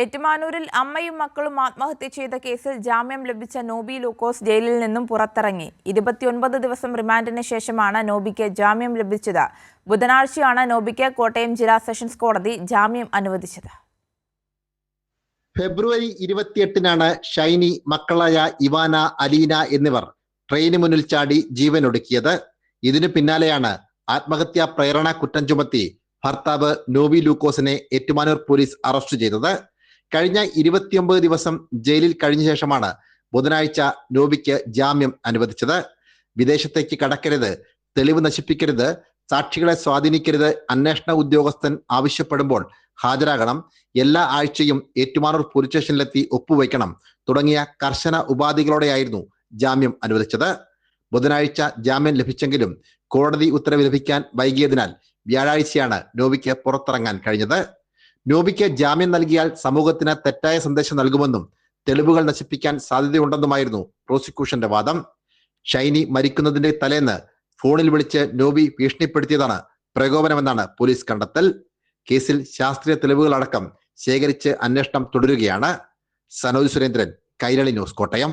ഏറ്റുമാനൂരിൽ അമ്മയും മക്കളും ആത്മഹത്യ ചെയ്ത കേസിൽ ജാമ്യം ലഭിച്ച നോബി ലൂക്കോസ് ജയിലിൽ നിന്നും പുറത്തിറങ്ങി. ഇരുപത്തിയൊൻപത് ദിവസം റിമാൻഡിന് ശേഷമാണ് നോബിക്ക് ജാമ്യം ലഭിച്ചത്. ബുധനാഴ്ചയാണ് നോബിക്ക് കോട്ടയം ജില്ലാ സെഷൻസ് കോടതി ജാമ്യം അനുവദിച്ചത്. ഫെബ്രുവരി ഇരുപത്തിയെട്ടിനാണ് ഷൈനി മക്കളായ ഇവാന അലീന എന്നിവർ ട്രെയിന് മുന്നിൽ ചാടി ജീവനൊടുക്കിയത്. ഇതിനു പിന്നാലെയാണ് ആത്മഹത്യാ പ്രേരണ കുറ്റം ചുമത്തി ഭർത്താവ് നോബി ലൂക്കോസിനെ ഏറ്റുമാനൂർ പോലീസ് അറസ്റ്റ് ചെയ്തത്. കഴിഞ്ഞ ഇരുപത്തിയൊമ്പത് ദിവസം ജയിലിൽ കഴിഞ്ഞ ശേഷമാണ് ബുധനാഴ്ച നോബിക്ക് ജാമ്യം അനുവദിച്ചത്. വിദേശത്തേക്ക് കടക്കരുത് തെളിവ് നശിപ്പിക്കരുത് സാക്ഷികളെ സ്വാധീനിക്കരുത് അന്വേഷണ ഉദ്യോഗസ്ഥൻ ആവശ്യപ്പെടുമ്പോൾ ഹാജരാകണം എല്ലാ ആഴ്ചയും ഏറ്റുമാനൂർ പോലീസ് സ്റ്റേഷനിലെത്തി ഒപ്പുവയ്ക്കണം തുടങ്ങിയ കർശന ഉപാധികളോടെയായിരുന്നു ജാമ്യം അനുവദിച്ചത്. ബുധനാഴ്ച ജാമ്യം ലഭിച്ചെങ്കിലും കോടതി ഉത്തരവ് ലഭിക്കാൻ വൈകിയതിനാൽ വ്യാഴാഴ്ചയാണ് നോബിക്ക് പുറത്തിറങ്ങാൻ കഴിഞ്ഞത്. നോബിക്ക് ജാമ്യം നൽകിയാൽ സമൂഹത്തിന് തെറ്റായ സന്ദേശം നൽകുമെന്നും തെളിവുകൾ നശിപ്പിക്കാൻ സാധ്യതയുണ്ടെന്നുമായിരുന്നു പ്രോസിക്യൂഷന്റെ വാദം. ഷൈനി മരിക്കുന്നതിന്റെ തലേന്ന് ഫോണിൽ വിളിച്ച് നോബി ഭീഷണിപ്പെടുത്തിയതാണ് പ്രകോപനമെന്നാണ് പോലീസ് കണ്ടെത്തൽ. കേസിൽ ശാസ്ത്രീയ തെളിവുകളടക്കം ശേഖരിച്ച് അന്വേഷണം തുടരുകയാണ്. സനോജ് സുരേന്ദ്രൻ കൈരളി ന്യൂസ് കോട്ടയം.